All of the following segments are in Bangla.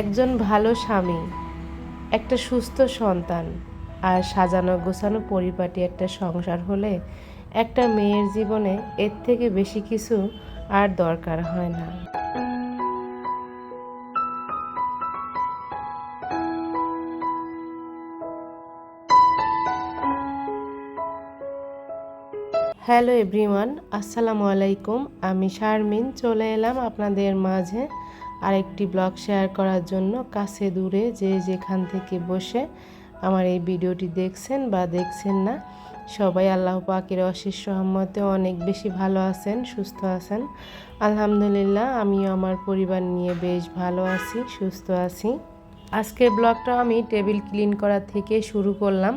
একজন ভালো স্বামী, একটা সুস্থ সন্তান আর সাজানো গোছানো পরিপাটি একটা সংসার হলে একটা মেয়ের জীবনে এর থেকে বেশি কিছু আর দরকার হয় না। হ্যালো এভরিওয়ান, আসসালামু আলাইকুম। আমি শারমিন, চলে এলাম আপনাদের মাঝে আরেকটি ব্লগ শেয়ার করার জন্য কাছে দূরে যে যেখান থেকে বসে আমার এই ভিডিওটি দেখছেন বা দেখছেন না, সবাই আল্লাহ পাকের অশেষ রহমতে অনেক বেশি ভালো আছেন, সুস্থ আছেন। আলহামদুলিল্লাহ, আমিও আমার পরিবার নিয়ে বেশ ভালো আছি, সুস্থ আছি। আজকের ব্লগটা আমি টেবিল ক্লিন করা থেকে শুরু করলাম।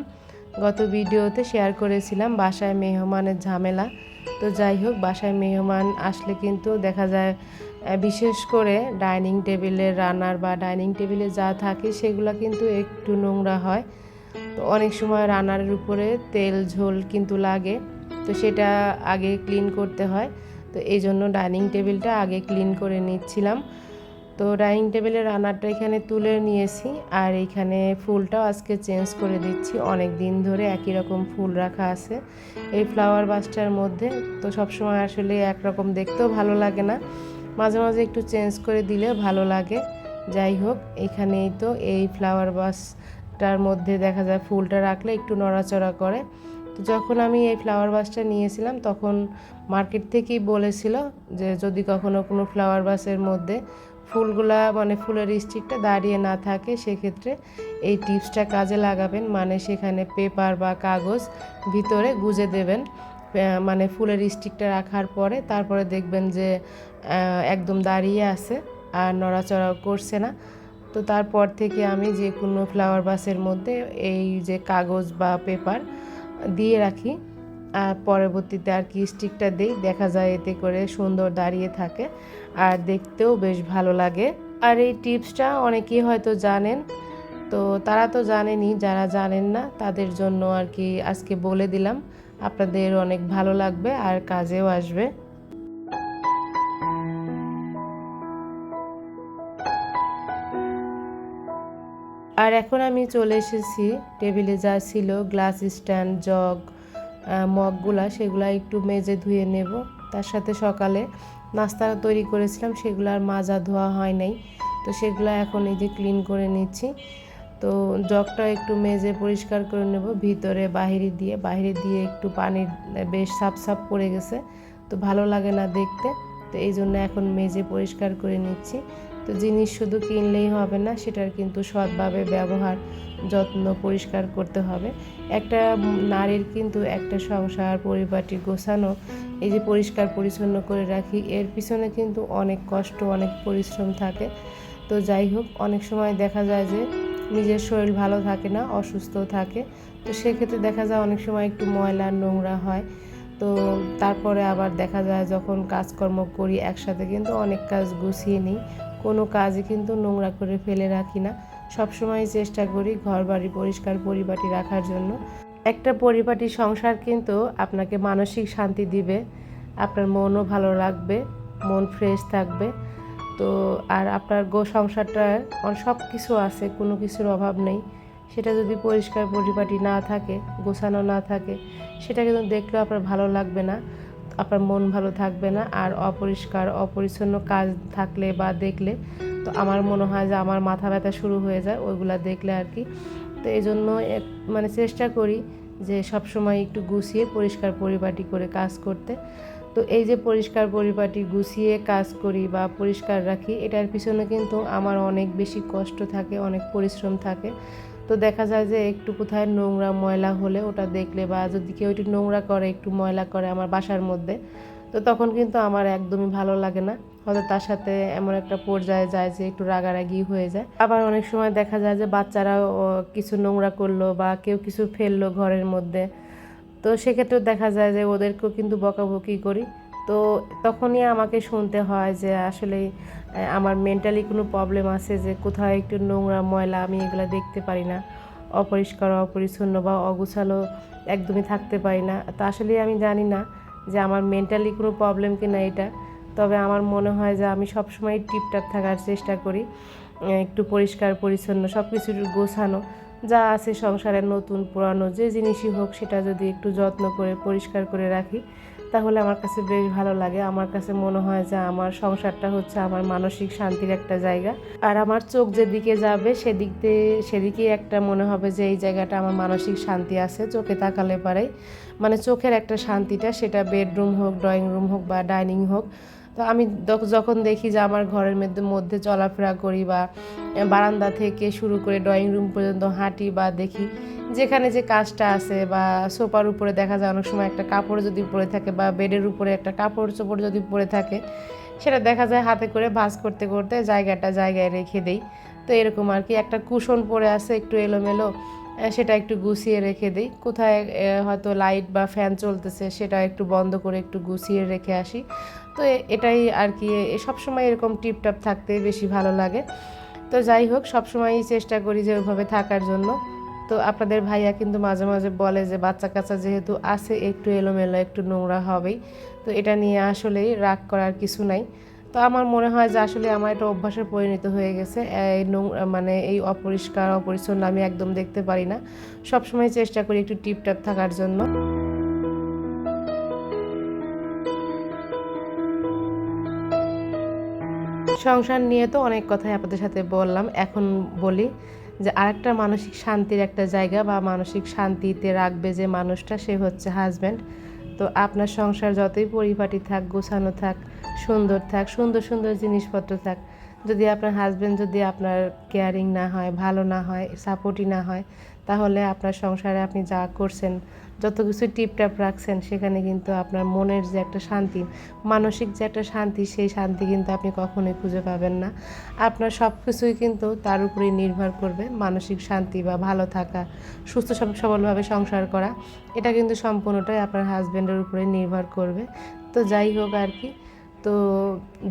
গত ভিডিওতে শেয়ার করেছিলাম বাসায় মেহমানের ঝামেলা। তো যাই হোক, বাসায় মেহমান আসলে কিন্তু দেখা যায় বিশেষ করে ডাইনিং টেবিলের রান্নার বা ডাইনিং টেবিলে যা থাকে সেগুলো কিন্তু একটু নোংরা হয়। তো অনেক সময় রান্নার উপরে তেল, ঝোল কিন্তু লাগে। তো সেটা আগে ক্লিন করতে হয়। তো এই জন্য ডাইনিং টেবিলটা আগে ক্লিন করে নিচ্ছিলাম। তো ডাইনিং টেবিলের রান্নাটা এখানে তুলে নিয়েছি আর এইখানে ফুলটাও আজকে চেঞ্জ করে দিচ্ছি। অনেক দিন ধরে একই রকম ফুল রাখা আছে এই ফ্লাওয়ার বাসটার মধ্যে। তো সবসময় আসলে একরকম দেখতেও ভালো লাগে না। মাঝে মাঝে একটু চেঞ্জ করে দিলে ভালো লাগে। যাই হোক, এখানেই তো এই ফ্লাওয়ার বাসটার মধ্যে দেখা যায় ফুলটা রাখলে একটু নড়াচড়া করে। তো যখন আমি এই ফ্লাওয়ার বাসটা নিয়েছিলাম, তখন মার্কেট থেকেই বলেছিল যে যদি কখনো কোনো ফ্লাওয়ার বাসের মধ্যে ফুলগুলা মানে ফুলের স্টিকটা দাঁড়িয়ে না থাকে, সেক্ষেত্রে এই টিপসটা কাজে লাগাবেন। মানে সেখানে পেপার বা কাগজ ভিতরে গুজে দেবেন মানে ফুলের স্টিকটা রাখার পরে। তারপরে দেখবেন যে একদম দাঁড়িয়ে আছে আর নড়াচড়া করছে না। তো তারপর থেকে আমি যে কোনো ফ্লাওয়ার বাসের মধ্যে এই যে কাগজ বা পেপার দিয়ে রাখি। আর পরবর্তীতে আর কি স্টিকটা দিই, দেখা যায় এতে করে সুন্দর দাঁড়িয়ে থাকে আর দেখতেও বেশ ভালো লাগে। আর এই টিপসটা অনেকেই হয়তো জানেন, তো তারা তো জানেনই, যারা জানেন না তাদের জন্য আর কি আজকে বলে দিলাম। আপনাদের অনেক ভালো লাগবে আর কাজেও আসবে। আর এখন আমি চলে এসেছি। টেবিলে যা ছিল, গ্লাস স্ট্যান্ড, জগ মগগুলা, সেগুলা একটু মেজে ধুয়ে নেব। তার সাথে সকালে নাস্তা তৈরি করেছিলাম, সেগুলো আর মাজা ধোয়া হয় নাই। তো সেগুলো এখন এই যে ক্লিন করে নিচ্ছি। তো জগটা একটু মেজে পরিষ্কার করে নেব, ভিতরে বাহিরে দিয়ে। বাহিরে দিয়ে একটু পানির বেশ সাপ সাপ পড়ে গেছে। তো ভালো লাগে না দেখতে। তো এই জন্য এখন মেজে পরিষ্কার করে নিচ্ছি। তো জিনিস শুধু কিনলেই হবে না, সেটার কিন্তু সৎভাবে ব্যবহার, যত্ন পরিষ্কার করতে হবে। একটা নারীর কিন্তু একটা সংসার, পরিবারটি গোছানো, এই যে পরিষ্কার পরিচ্ছন্ন করে রাখি, এর পিছনে কিন্তু অনেক কষ্ট, অনেক পরিশ্রম থাকে। তো যাই হোক, অনেক সময় দেখা যায় যে নিজের শরীর ভালো থাকে না, অসুস্থ থাকে। তো সেক্ষেত্রে দেখা যায় অনেক সময় একটু ময়লা, নোংরা হয়। তো তারপরে আবার দেখা যায় যখন কাজকর্ম করি, একসাথে কিন্তু অনেক কাজ গুছিয়ে নিই। কোনো কাজে কিন্তু নোংরা করে ফেলে রাখি না। সবসময় চেষ্টা করি ঘর বাড়ি পরিষ্কার পরিপাটি রাখার জন্য। একটা পরিপাটি সংসার কিন্তু আপনাকে মানসিক শান্তি দিবে, আপনার মনও ভালো লাগবে, মন ফ্রেশ থাকবে। তো আর আপনার গো সংসারটার সব কিছু আছে, কোনো কিছুর অভাব নেই। সেটা যদি পরিষ্কার পরিপাটি না থাকে, গোছানো না থাকে, সেটা কিন্তু দেখলেও আপনার ভালো লাগবে না। আপনার মন ভালো থাকবে না আর অপরিষ্কার, অপরিচ্ছন্ন কাজ থাকলে বা দেখলে তো আমার মনে হয় যে আমার মাথা ব্যথা শুরু হয়ে যায় ওইগুলা দেখলে আর কি। তো এই জন্য মানে চেষ্টা করি যে সব সময় একটু গুছিয়ে পরিষ্কার পরিপাটি করে কাজ করতে। তো এই যে পরিষ্কার পরিপাটি গুছিয়ে কাজ করি বা পরিষ্কার রাখি, এটার পিছনে কিন্তু আমার অনেক বেশি কষ্ট থাকে, অনেক পরিশ্রম থাকে। তো দেখা যায় যে একটু কোথায় নোংরা ময়লা হলে ওটা দেখলে বা যদি কেউ একটু নোংরা করে একটু ময়লা করে আমার বাসার মধ্যে তো তখন কিন্তু আমার একদমই ভালো লাগে না। হয়তো তার সাথে এমন একটা পর্যায়ে যায় যে একটু রাগারাগি হয়ে যায়। আবার অনেক সময় দেখা যায় যে বাচ্চারাও ও, কিছু নোংরা করল বা কেউ কিছু ফেলল ঘরের মধ্যে তো সেক্ষেত্রেও দেখা যায় যে ওদেরকেও কিন্তু বকাবকি করি। তো তখনই আমাকে শুনতে হয় যে আসলে আমার মেন্টালি কোনো প্রবলেম আছে যে কোথায় একটু নোংরা ময়লা আমি এগুলো দেখতে পারি না। অপরিষ্কার, অপরিচ্ছন্ন বা অগুছালো একদমই থাকতে পারি না। তো আসলে আমি জানি না যে আমার মেন্টালি কোনো প্রবলেম কি না এটা। তবে আমার মনে হয় যে আমি সবসময় টিপটাপ থাকার চেষ্টা করি একটু পরিষ্কার, পরিচ্ছন্ন সব কিছু গোছানো। যা আছে সংসারের নতুন, পুরানো, যে জিনিসই হোক সেটা যদি একটু যত্ন করে, পরিষ্কার করে রাখি, তাহলে আমার কাছে বেশ ভালো লাগে। আমার কাছে মনে হয় যে আমার সংসারটা হচ্ছে আমার মানসিক শান্তির একটা জায়গা। আর আমার চোখ যেদিকে যাবে সেদিক দিয়ে সেদিকেই একটা মনে হবে যে এই জায়গাটা আমার মানসিক শান্তি আছে, চোখে তাকালে পারে। মানে চোখের একটা শান্তিটা, সেটা বেডরুম হোক ড্রয়িং রুম হোক বা ডাইনিং হোক তো আমি যখন দেখি যে আমার ঘরের মধ্যে মধ্যে চলাফেরা করি বা বারান্দা থেকে শুরু করে ড্রয়িং রুম পর্যন্ত হাঁটি বা দেখি, যেখানে যে কাজটা আছে বা সোফার উপরে দেখা যায় অনেক সময় একটা কাপড় যদি পরে থাকে বা বেডের উপরে একটা কাপড় চোপড় যদি পরে থাকে, সেটা দেখা যায় হাতে করে ভাঁজ করতে করতে জায়গাটা জায়গায় রেখে দেই। তো এরকম আর কি, একটা কুশন পরে আছে একটু এলোমেলো সেটা একটু গুছিয়ে রেখে দিই। কোথায় হয়তো লাইট বা ফ্যান চলতেছে, সেটা একটু বন্ধ করে একটু গুছিয়ে রেখে আসি। তো এটাই আর কি। সবসময় এরকম টিপটাপ থাকতে বেশি ভালো লাগে। তো যাই হোক সবসময়ই চেষ্টা করি যে ওইভাবে থাকার জন্য। তো আপনাদের ভাইয়া কিন্তু মাঝে মাঝে বলে যে বাচ্চা কাচ্চা যেহেতু আছে, একটু এলোমেলো, একটু নোংরা হবেই। তো এটা নিয়ে আসলেই রাগ করার কিছু নাই। তো আমার মনে হয় যে আসলে আমার এটা অভ্যাসে পরিণত হয়ে গেছে। এই নোংরা মানে এই অপরিষ্কার, অপরিচ্ছন্ন আমি একদম দেখতে পারি না। সবসময় চেষ্টা করি একটু টিপটাপ থাকার জন্য। সংসার নিয়ে তো অনেক কথাই আপনাদের সাথে বললাম। এখন বলি যে আরেকটা মানসিক শান্তির একটা জায়গা বা মানসিক শান্তিতে রাখবে যে মানুষটা সে হচ্ছে হাজব্যান্ড তো আপনার সংসার যতই পরিপাটি থাক, গোছানো থাক, সুন্দর থাক, সুন্দর সুন্দর জিনিসপত্র থাক, যদি আপনার হাজব্যান্ড যদি আপনার কেয়ারিং না হয়, ভালো না হয় সাপোর্টই না হয় তাহলে আপনার সংসারে আপনি যা করছেন, যত কিছু টিপটাপ রাখছেন, সেখানে কিন্তু আপনার মনের যে একটা শান্তি, মানসিক যে একটা শান্তি, সেই শান্তি কিন্তু আপনি কখনোই খুঁজে পাবেন না। আপনার সব কিছুই কিন্তু তার উপরেই নির্ভর করবে মানসিক শান্তি বা ভালো থাকা, সুস্থ সব- সবলভাবে সংসার করা। এটা কিন্তু সম্পূর্ণটাই আপনার হাজব্যান্ডের উপরে নির্ভর করবে। তো যাই হোক আর কি তো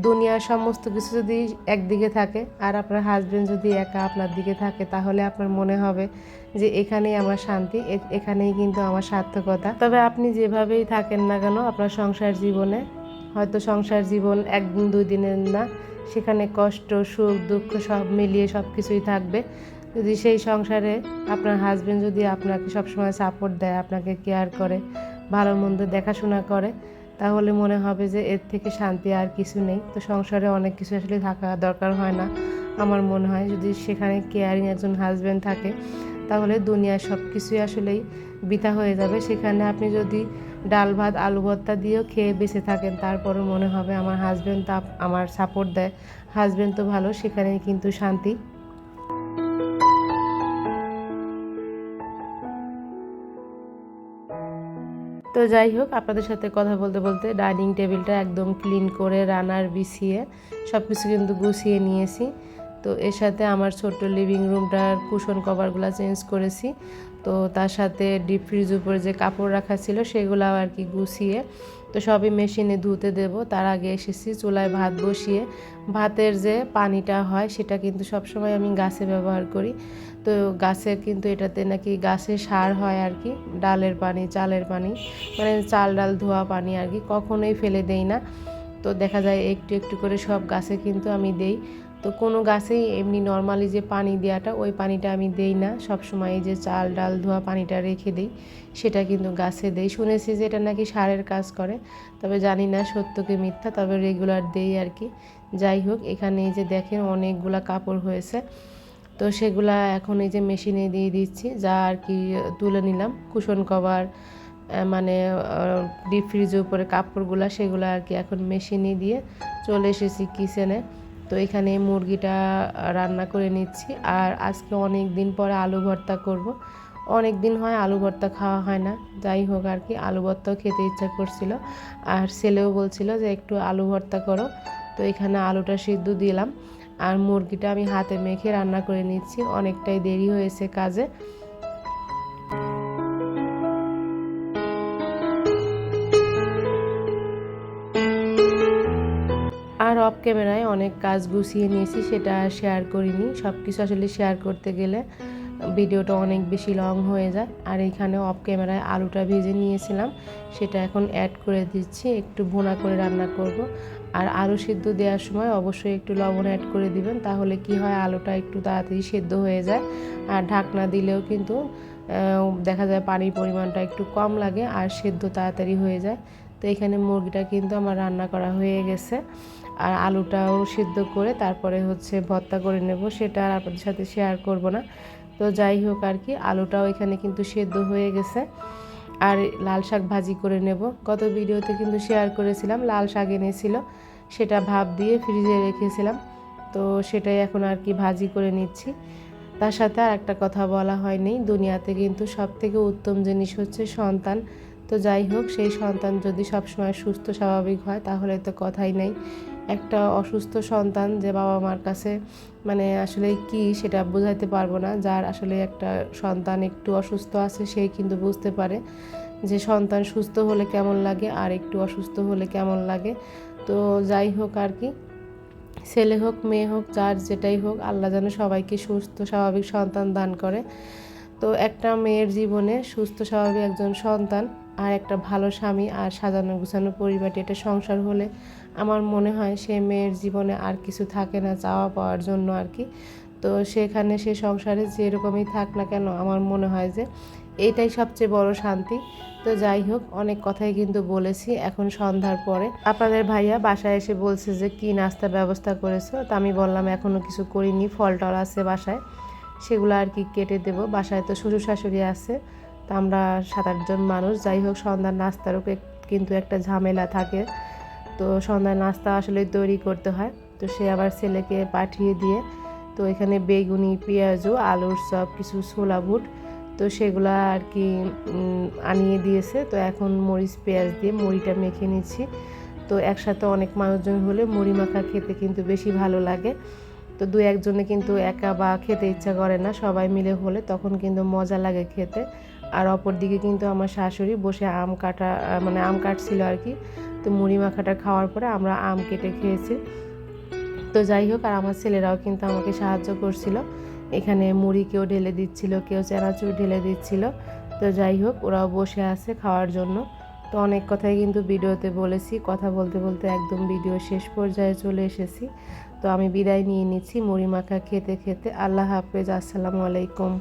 দুনিয়ার সমস্ত কিছু যদি একদিকে থাকে আর আপনার হাজবেন্ড যদি একা আপনার দিকে থাকে, তাহলে আপনার মনে হবে যে এখানেই আমার শান্তি এখানেই কিন্তু আমার সার্থকতা। তবে আপনি যেভাবেই থাকেন না কেন, আপনার সংসার জীবনে, হয়তো সংসার জীবন একদিন দুই দিনের না, সেখানে কষ্ট, সুখ, দুঃখ সব মিলিয়ে সব কিছুই থাকবে। যদি সেই সংসারে আপনার হাজবেন্ড যদি আপনাকে সবসময় সাপোর্ট দেয়, আপনাকে কেয়ার করে, ভালো মন্দ দেখাশোনা করে তাহলে মনে হবে যে এর থেকে শান্তি আর কিছু নেই। তো সংসারে অনেক কিছু আসলে থাকা দরকার হয় না। আমার মনে হয় যদি সেখানে কেয়ারিং একজন হাজব্যান্ড থাকে, তাহলে দুনিয়ার সব কিছুই আসলেই বৃথা হয়ে যাবে। সেখানে আপনি যদি ডাল ভাত, আলু ভর্তা দিয়েও খেয়ে বেঁচে থাকেন তারপরে মনে হবে আমার হাজব্যান্ড তো আমার সাপোর্ট দেয়। হাজব্যান্ড তো ভালো সেখানে কিন্তু শান্তি। তো যাই হোক, আপনাদের সাথে কথা বলতে বলতে ডাইনিং টেবিলটা একদম ক্লিন করে, রানার বিছিয়ে সব কিছু কিন্তু গুছিয়ে নিয়েছি। তো এর সাথে আমার ছোট্ট লিভিং রুমটার কুশন কভারগুলো চেঞ্জ করেছি। তো তার সাথে ডিপ ফ্রিজ উপরে যে কাপড় রাখা ছিল সেগুলাও আর কি গুছিয়ে, তো সবই মেশিনে ধুতে দেব। তার আগে এসেছি চুলায় ভাত বসিয়ে। ভাতের যে পানিটা হয় সেটা কিন্তু সবসময় আমি গাছে ব্যবহার করি। তো গাছের কিন্তু এটাতে নাকি গাছে সার হয় আর কি, ডালের পানি, চালের পানি মানে চাল, ডাল, ধোয়া পানি আর কি কখনোই ফেলে দেই না। তো দেখা যায় একটু একটু করে সব গাছে কিন্তু আমি দেই। তো কোনো গাছেই এমনি নর্মালি যে পানি দেওয়াটা, ওই পানিটা আমি দেই না। সব সময় এই যে চাল ডাল ধোয়া পানিটা রেখে দিই, সেটা কিন্তু গাছে দেই। শুনেছি যে এটা নাকি সারের কাজ করে, তবে জানি না সত্যকে মিথ্যা, তবে রেগুলার দেই আর কি। যাই হোক, এখানে এই যে দেখেন অনেকগুলা কাপড় হয়েছে। তো সেগুলা এখন এই যে মেশিনে দিয়ে দিচ্ছি, যা আর কি তুলে নিলাম। কুশন কভার মানে ডিপ ফ্রিজের উপরে কাপড়গুলা, সেগুলো আর কি এখন মেশিনে দিয়ে চলে এসেছি কিচেনে তো এখানে মুরগিটা রান্না করে নিচ্ছি। আর আজকে অনেক দিন পরে আলু ভর্তা করব। অনেক দিন হয় আলু ভর্তা খাওয়া হয় না। যাই হোক আর কি, আলু ভর্তাও খেতে ইচ্ছা করছিল। আর ছেলেও বলছিল যে একটু আলু ভর্তা করো। তো এখানে আলুটা সিদ্ধ দিলাম। আর মুরগিটা আমি হাতে মেখে রান্না করে নিচ্ছি। অনেকটাই দেরি হয়েছে কাজে। অফ ক্যামেরায় অনেক কাজ গুছিয়ে নিয়েছি, সেটা শেয়ার করিনি। সব কিছু আসলে শেয়ার করতে গেলে ভিডিওটা অনেক বেশি লং হয়ে যায়। আর এখানে অফ ক্যামেরায় আলুটা ভেজে নিয়েছিলাম, সেটা এখন অ্যাড করে দিচ্ছি, একটু ভুনা করে রান্না করব। আর আলু সিদ্ধ দেওয়ার সময় অবশ্যই একটু লবণ অ্যাড করে দিবেন, তাহলে কি হয় আলুটা একটু তাড়াতাড়ি সেদ্ধ হয়ে যায়। আর ঢাকনা দিলেও কিন্তু দেখা যায় পানির পরিমাণটা একটু কম লাগে, আর সেদ্ধ তাড়াতাড়ি হয়ে যায়। তো এখানে মুরগিটা কিন্তু আমার রান্না করা হয়ে গেছে। আর আলুটাও সিদ্ধ করে তারপরে হচ্ছে ভর্তা করে নেব, সেটা আর আপনাদের সাথে শেয়ার করব না। তো যাই হোক আর কি, আলুটাও এখানে কিন্তু সেদ্ধ হয়ে গেছে। আর লাল শাক ভাজি করে নেব। গত ভিডিওতে কিন্তু শেয়ার করেছিলাম, লাল শাক এনেছিল, সেটা ভাপ দিয়ে ফ্রিজে রেখেছিলাম। তো সেটাই এখন আর কি ভাজি করে নিচ্ছি। তার সাথে আর একটা কথা বলা হয়নি, দুনিয়াতে কিন্তু সব থেকে উত্তম জিনিস হচ্ছে সন্তান। তো যাই হোক, সেই সন্তান যদি সবসময় সুস্থ, স্বাভাবিক হয়, তাহলে তো কথাই নেই। একটা অসুস্থ সন্তান যে বাবা মার কাছে মানে আসলে কি সেটা বোঝাইতে পারব না। যার আসলে একটা সন্তান একটু অসুস্থ আছে সেই কিন্তু বুঝতে পারে যে সন্তান সুস্থ হলে কেমন লাগে আর একটু অসুস্থ হলে কেমন লাগে। তো যাই হোক আর কি, ছেলে হোক, মেয়ে হোক, যার যেটাই হোক, আল্লাহ যেন সবাইকে সুস্থ, স্বাভাবিক সন্তান দান করে। তো একটা মেয়ের জীবনে সুস্থ, স্বাভাবিক একজন সন্তান আর একটা ভালো স্বামী আর সাজানো গুছানো পরিবারটি, এটা সংসার হলে আমার মনে হয় সে মেয়ের জীবনে আর কিছু থাকে না, চাওয়া পাওয়ার জন্য আর কি। তো সেখানে সে সংসারে যেরকমই থাক না কেন, আমার মনে হয় যে এইটাই সবচেয়ে বড় শান্তি। তো যাই হোক, অনেক কথাই কিন্তু বলেছি। এখন সন্ধ্যার পরে আপনাদের ভাইয়া বাসায় এসে বলছে যে, কি নাস্তা ব্যবস্থা করেছ? তো আমি বললাম এখনও কিছু করিনি, ফল টল আছে বাসায়। সেগুলো আর কি কেটে দেবো। বাসায় তো শ্বশুর শাশুড়ি আছে, তো আমরা সাত আটজন মানুষ। যাই হোক, সন্ধ্যার নাস্তারও কিন্তু একটা ঝামেলা থাকে। তো সন্ধ্যায় নাস্তা আসলে তৈরি করতে হয়। তো সে আবার ছেলেকে পাঠিয়ে দিয়ে, তো এখানে বেগুনি, পেঁয়াজু, আলুর সব কিছু ছোলা বুট, তো সেগুলো আর কি আনিয়ে দিয়েছে। তো এখন মরিচ, পেঁয়াজ দিয়ে মুড়িটা মেখে নিচ্ছি। তো একসাথে অনেক মানুষজন হলে মুড়ি মাখা খেতে কিন্তু বেশি ভালো লাগে। তো দু একজনে কিন্তু একা বা খেতে ইচ্ছা করে না, সবাই মিলে হলে তখন কিন্তু মজা লাগে খেতে। আর অপর দিকে কিন্তু আমার শাশুড়ি বসে আম কাটা মানে আম কাটছিল আর কি। তো মুড়ি মাখাটা খাওয়ার পরে আমরা আম কেটে খেয়েছি। তো যাই হোক, আর আমার ছেলেরাও কিন্তু আমাকে সাহায্য করছিল। এখানে মুড়ি কেউ ঢেলে দিচ্ছিল, কেউ চানাচুর ঢেলে দিচ্ছিল। তো যাই হোক, ওরাও বসে আছে খাওয়ার জন্য। তো অনেক কথাই কিন্তু ভিডিওতে বলেছি, কথা বলতে বলতে একদম ভিডিও শেষ পর্যায়ে চলে এসেছি। তো আমি বিদায় নিয়ে নিচ্ছি মুড়ি মাখা খেতে খেতে। আল্লাহ হাফেজ, আসসালামু আলাইকুম।